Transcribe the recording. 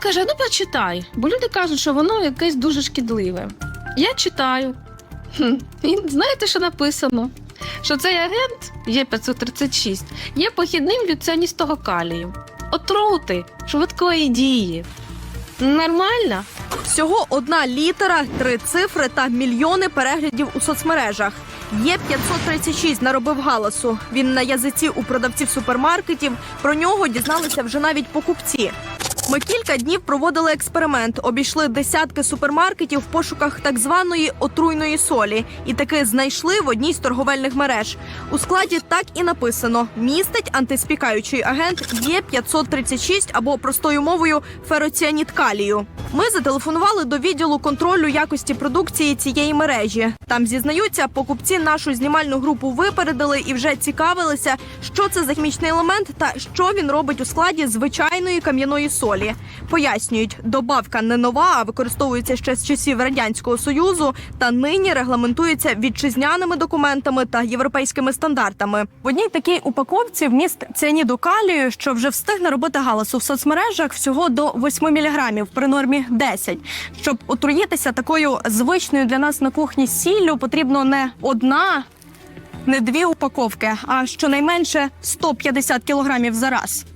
Каже: ну почитай, бо люди кажуть, що воно якесь дуже шкідливе. Я читаю. І знаєте, що написано? Що цей агент Є536 є похідним від калію, отрути швидкої дії. Нормально? Всього одна літера, три цифри та мільйони переглядів у соцмережах. Є 536 наробив галасу. Він на язиці у продавців супермаркетів. Про нього дізналися вже навіть покупці. Ми кілька днів проводили експеримент, обійшли десятки супермаркетів в пошуках так званої отруйної солі, і таки знайшли в одній з торговельних мереж. У складі так і написано: містить антиспікаючий агент Є 536 або простою мовою фероціаніт калію. Ми зателефонували до відділу контролю якості продукції цієї мережі. Там зізнаються, покупці нашу знімальну групу випередили і вже цікавилися, що це за хімічний елемент та що він робить у складі звичайної кам'яної солі. Пояснюють, добавка не нова, а використовується ще з часів радянського союзу та нині регламентується вітчизняними документами та європейськими стандартами. В одній такій упаковці вміст ціаніду калію, що вже встиг наробити галасу в соцмережах всього до 8 міліграмів при нормі 10. Щоб отруїтися такою звичною для нас на кухні сіллю, потрібно не одна. Не дві упаковки, а щонайменше 150 кілограмів за раз.